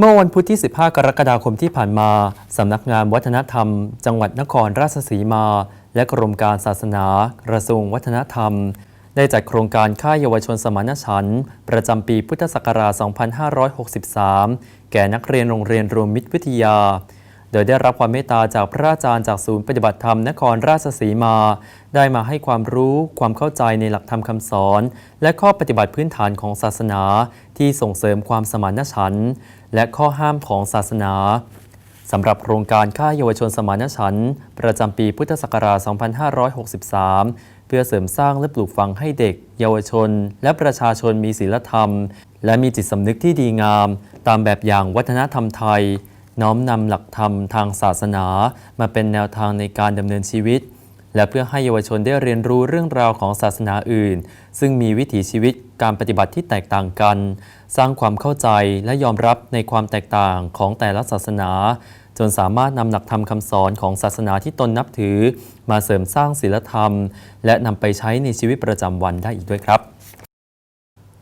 เมื่อวันพุธที่ 15 กรกฎาคมที่ผ่านมา สำนักงานวัฒนธรรม จังหวัดนครราชสีมา และกรมการศาสนา กระทรวงวัฒนธรรม ได้จัดโครงการค่ายเยาวชนสมานฉันท์ประจำปีพุทธศักราช 2563 แก่นักเรียนโรงเรียนรวมมิตรวิทยา โดยได้รับความเมตตาจากพระอาจารย์จากศูนย์ปฏิบัติธรรมนครราชสีมา ได้มาให้ความรู้ความเข้าใจในหลักธรรมคำสอน และข้อปฏิบัติพื้นฐานของศาสนา ที่ส่งเสริมความสมานฉันท์และข้อห้ามของศาสนาสำหรับโครงการค่ายเยาวชนสมานฉันท์ประจำปีพุทธศักราช 2563 เพื่อเสริมสร้างและปลูกฝังให้เด็ก เยาวชน และประชาชนมีศีลธรรม และมีจิตสำนึกที่ดีงาม ตามแบบอย่างวัฒนธรรมไทย น้อมนำหลักธรรมทางศาสนามาเป็นแนวทางในการดำเนินชีวิต และเพื่อให้เยาวชนได้เรียนรู้เรื่องราวของศาสนาอื่น ซึ่งมีวิถีชีวิตการปฏิบัติที่แตกต่างกัน สร้างความเข้าใจและยอมรับในความแตกต่างของแต่ละศาสนา จนสามารถนำหลักธรรมคำสอนของศาสนาที่ตนนับถือ มาเสริมสร้างศีลธรรม และนำไปใช้ในชีวิตประจำวันได้อีกด้วยครับ